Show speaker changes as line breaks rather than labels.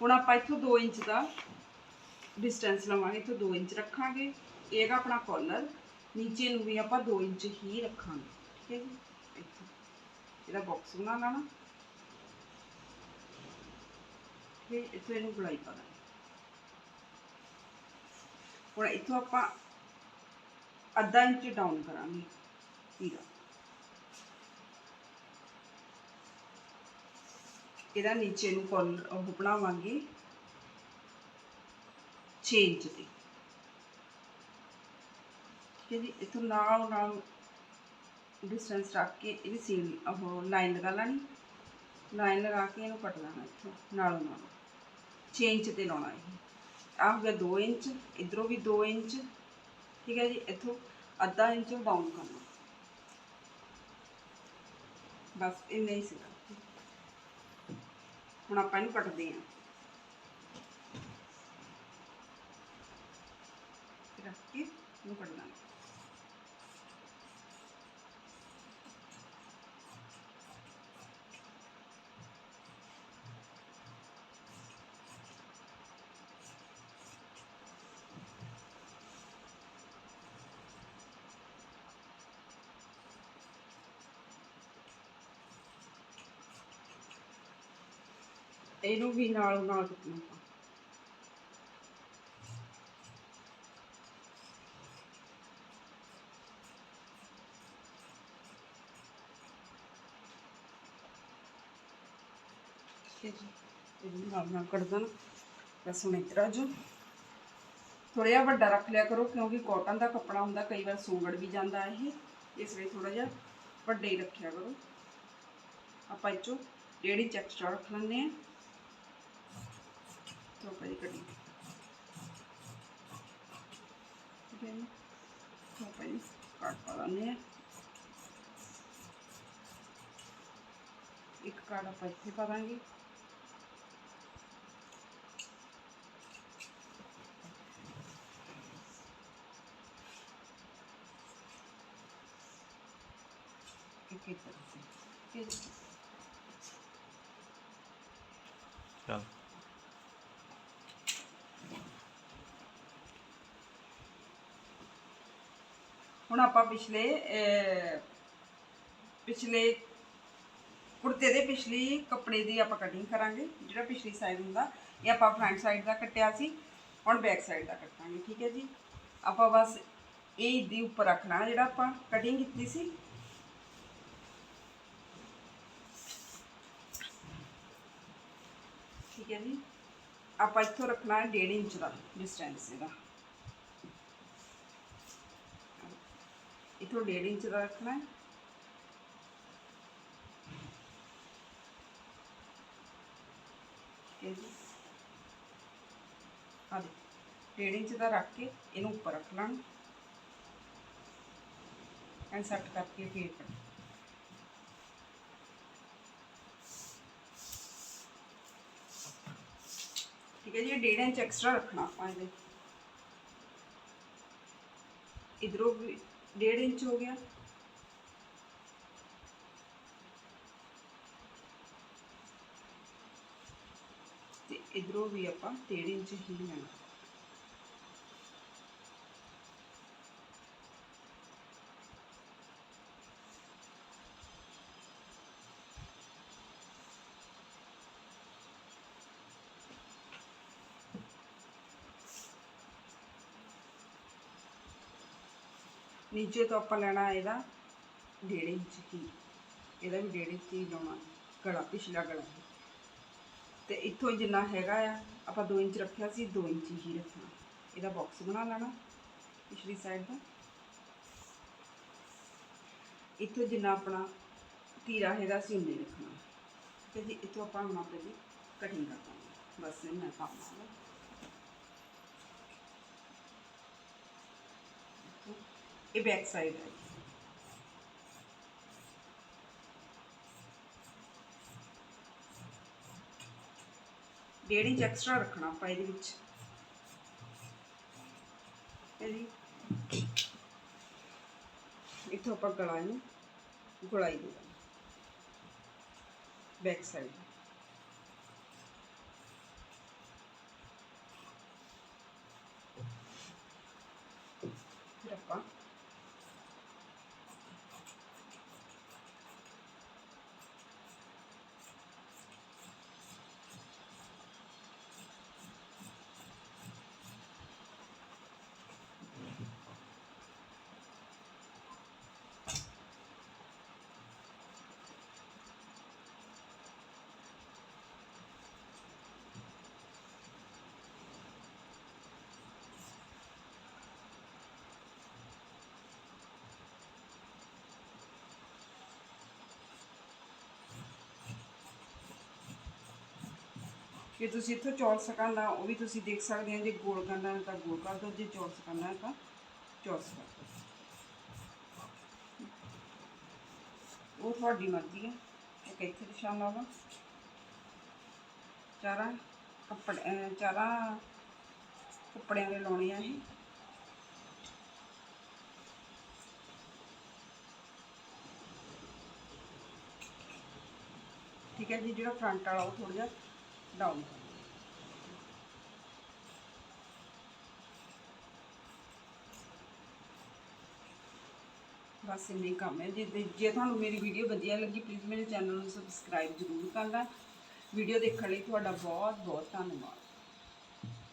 ਹੁਣ ਆਪਾਂ ਇੱਥੋਂ 2 ਇੰਚ ਦਾ ਡਿਸਟੈਂਸ ਲਵਾਂਗੇ, ਇੱਥੋਂ 2 ਇੰਚ ਰੱਖਾਂਗੇ। ਇਹ ਇਹਗਾ ਆਪਣਾ ਕਾਲਰ ਨੀਚੇ ਨੂੰ ਵੀ ਆਪਾਂ 2 ਇੰਚ ਹੀ ਰੱਖਾਂਗੇ, ਠੀਕ ਹੈ ਜੀ? ਇੱਥੋਂ। ਇਹਦਾ ਬਾਕਸ ਬਣਾ ਲੈਣਾ। ਤੇ ਇੱਥੋਂ ਇਹਨੂੰ ਗੁਲਾਈ ਪਾ ਦਾਂਗੇ ਹੁਣ ਇੱਥੋਂ ਆਪਾਂ ਅੱਧਾ ਇੰਚ ਡਾਊਨ ਕਰਾਂਗੇ। ਤੀਰਾ ਇਹਦਾ ਨੀਚੇ ਨੂੰ ਕੋਲ ਉਹ ਬਣਾਵਾਂਗੇ। 6 ਇੰਚ ਦੀ। ਠੀਕ ਹੈ ਜੀ ਇਥੋਂ ਨਾਲ ਨਾਲ ਡਿਸਟੈਂਸ ਰੱਖ ਕੇ ਇਹਦੀ ਸੀਲ ਉਹ ਲਾਈਨ ਲਗਾ ਲੈਣੀ। ਲਾਈਨ ਲਗਾ ਕੇ ਇਹਨੂੰ ਕੱਟ ਲੈਣਾ ਇੱਥੋਂ, ਨਾਲੋਂ ਨਾਲ। 6 ਇੰਚ ਤੇ ਲਾਉਣਾ ਇਹ। ਆਹ ਹੋ ਗਿਆ 2 ਇੰਚ, ਇਧਰੋਂ ਵੀ 2 ਇੰਚ। ਠੀਕ ਹੈ ਜੀ, ਇੱਥੋਂ ਅੱਧਾ ਇੰਚ ਡਾਊਨ ਕਰਨਾ। ਬਸ, ਇੰਨਾ ਹੀ ਸੀਗਾ। ਹੁਣ ਆਪਾਂ ਇਹਨੂੰ ਕੱਟਦੇ ਹਾਂ। ਰੱਖ ਕੇ ਇਹਨੂੰ ਕੱਟ ਦਾਂਗੇ ਇਹਨੂੰ ਵੀ ਨਾਲ ਨਾਲ ਕੱਟਣਾ ਆਪਾਂ। ਇਹਨੂੰ ਨਾਲ ਨਾਲ ਕੱਢ ਦੇਣਾ। ਬਸ ਹੁਣ ਇਤਰਾ ਜੋ ਥੋੜਾ ਜਿਹਾ ਵੱਡਾ ਰੱਖ ਲਿਆ ਕਰੋ, ਕਿਉਂਕਿ ਕਾਟਨ ਦਾ ਕੱਪੜਾ ਹੁੰਦਾ, ਕਈ ਵਾਰ ਸੁੰਗੜ ਵੀ ਜਾਂਦਾ ਇਹ। ਇਸ ਲਈ ਥੋੜਾ ਜਿਹਾ ਵੱਡਾ ਹੀ ਰੱਖਿਆ ਕਰੋ। ਆਪਾਂ ਇਹ 'ਚੋਂ ਡੇਢ ਇੰਚ ਐਕਸਟਰਾ ਰੱਖ ਲੈਂਦੇ ਹਾਂ। ਤੋਂ ਪਈ ਕੜੀ। ਠੀਕ ਹੈ ਜੀ। ਤੋਂ ਪਈ ਕੱਟ ਪਾ ਲੈਂਦੇ ਹਾਂ। ਇੱਕ ਕਾਰਡ ਆਪਾਂ ਇੱਥੇ ਪਾ ਦਾਂਗੇ। ਇੱਕ ਇੱਕ ਤਰ੍ਹਾਂ ਸੇ ਠੀਕ ਹੈ ਜੀ।
ਚੱਲ।
ਹੁਣ ਆਪਾਂ ਪਿਛਲੇ ਪਿਛਲੇ ਕੁੜਤੇ ਦੇ ਪਿਛਲੀ ਕੱਪੜੇ ਦੀ ਆਪਾਂ ਕਟਿੰਗ ਕਰਾਂਗੇ, ਜਿਹੜਾ ਪਿਛਲੀ ਸਾਈਡ ਹੁੰਦਾ, ਇਹ ਆਪਾਂ ਫਰੰਟ ਸਾਈਡ ਦਾ ਕੱਟਿਆ ਸੀ, ਹੁਣ ਬੈਕ ਸਾਈਡ ਦਾ ਕੱਟਾਂਗੇ, ਠੀਕ ਹੈ ਜੀ? ਆਪਾਂ ਬਸ ਇਹ ਇਹਦੇ ਉੱਪਰ ਰੱਖਣਾ, ਜਿਹੜਾ ਆਪਾਂ ਕਟਿੰਗ ਕੀਤੀ ਸੀ। ਠੀਕ ਹੈ ਜੀ? ਆਪਾਂ ਇੱਥੋਂ ਰੱਖਣਾ ਹੈ 1.5 ਇੰਚ ਦਾ ਡਿਸਟੈਂਸ ਇਹਦਾ। ਇੱਥੋਂ 1.5 ਇੰਚ ਦਾ ਰੱਖਣਾ ਹੈ ਠੀਕ ਹੈ ਜੀ ਆ ਦੇ 1.5 ਇੰਚ ਦਾ ਰੱਖ ਕੇ ਇਹਨੂੰ ਉੱਪਰ ਰੱਖ ਲੈਣਾ ਐਂ ਸੈੱਟ ਕਰਕੇ ਫੇਰ ਕੱਟ ਠੀਕ ਹੈ ਜੀ ਇਹ 1.5 ਇੰਚ ਐਕਸਟਰਾ ਰੱਖਣਾ ਆਪਾਂ ਇਹਦੇ ਇਧਰੋਂ ਵੀ 1.5 ਇੰਚ ਹੋ ਗਿਆ। ਤੇ ਇਧਰੋਂ ਵੀ ਆਪਾਂ 1.5 ਇੰਚ ਹੀ ਲੈਣਾ। ਨੀਚੇ ਤੋਂ ਆਪਾਂ ਲੈਣਾ ਇਹਦਾ ਡੇਢ ਇੰਚ ਹੀ ਇਹਦਾ ਵੀ ਡੇਢ ਇੰਚ ਹੀ ਲਾਉਣਾ, ਗਲਾ, ਪਿਛਲਾ ਗਲਾ। ਤੇ ਇੱਥੋਂ ਜਿੰਨਾ ਹੈਗਾ ਆ, ਆਪਾਂ 2 ਇੰਚ ਰੱਖਿਆ ਸੀ 2 ਇੰਚ ਹੀ ਰੱਖਣਾ। ਇਹਦਾ ਬਾਕਸ ਬਣਾ ਲੈਣਾ ਪਿਛਲੀ ਸਾਈਡ ਦਾ। ਇੱਥੋਂ ਜਿੰਨਾ ਆਪਣਾ ਤੀਰਾ ਹੈਗਾ ਸੀ ਉਨੇ ਰੱਖਣਾ। ਤੇ ਜੀ, ਇੱਥੋਂ ਆਪਾਂ ਹੁਣ ਆਪਣੀ ਦੀ ਕਟਿੰਗ ਕਰ ਦਾਂਗੇ। ਬਸ ਇਹ ਮੈਂ ਪਾਵਾਂਗਾ ਇਹ ਬੈਕ ਸਾਈਡ ਹੈ। ਡੇਢ ਇੰਚ ਐਕਸਟਰਾ ਰੱਖਣਾ ਆਪਾਂ ਇਹਦੇ ਵਿੱਚ। ਇਹਦੀ ਇੱਥੋਂ ਆਪਾਂ ਗਲਾ ਨੂੰ ਗੁਲਾਈ ਦੇ ਜੇ ਤੁਸੀਂ ਇੱਥੋਂ ਚੌਲ ਸਕਾਨਾ ਉਹ ਵੀ ਤੁਸੀਂ ਦੇਖ ਸਕਦੇ ਹੋ, ਜੇ ਗੋਲ ਕਰਨਾ ਤਾਂ ਗੋਲ ਕਰ ਦਿਓ, ਜੇ ਚੌਲ ਸਕਾਨਾ ਤਾਂ ਚੌਲ ਸਕਾ ਦਿਓ। ਉਹ ਤੁਹਾਡੀ ਮਰਜ਼ੀ ਹੈ। ਇੱਕ ਇੱਥੇ ਨਿਸ਼ਾਨ ਲਾ ਲਓ। ਚਾਰਾਂ ਕੱਪੜੇ, ਅਹ ਚਾਰਾਂ ਕੱਪੜਿਆਂ ਦੇ ਲਾਉਣੇ ਆ ਇਹ। ਠੀਕ ਹੈ ਜੀ, ਜਿਹੜਾ ਫਰੰਟ ਵਾਲਾ ਉਹ ਥੋੜਾ ਜਿਹਾ ਡਾਊਨ ਬਸ ਇੰਨੇ ਹੀ ਕੰਮ ਹੈ। ਜੇ ਜੇ ਤੁਹਾਨੂੰ ਮੇਰੀ ਵੀਡੀਓ ਵਧੀਆ ਲੱਗੀ ਪਲੀਜ਼ ਮੇਰੇ ਚੈਨਲ ਨੂੰ ਸਬਸਕ੍ਰਾਈਬ ਜ਼ਰੂਰ ਕਰਨਾ। ਵੀਡੀਓ ਦੇਖਣ ਲਈ ਤੁਹਾਡਾ ਬਹੁਤ ਬਹੁਤ ਧੰਨਵਾਦ।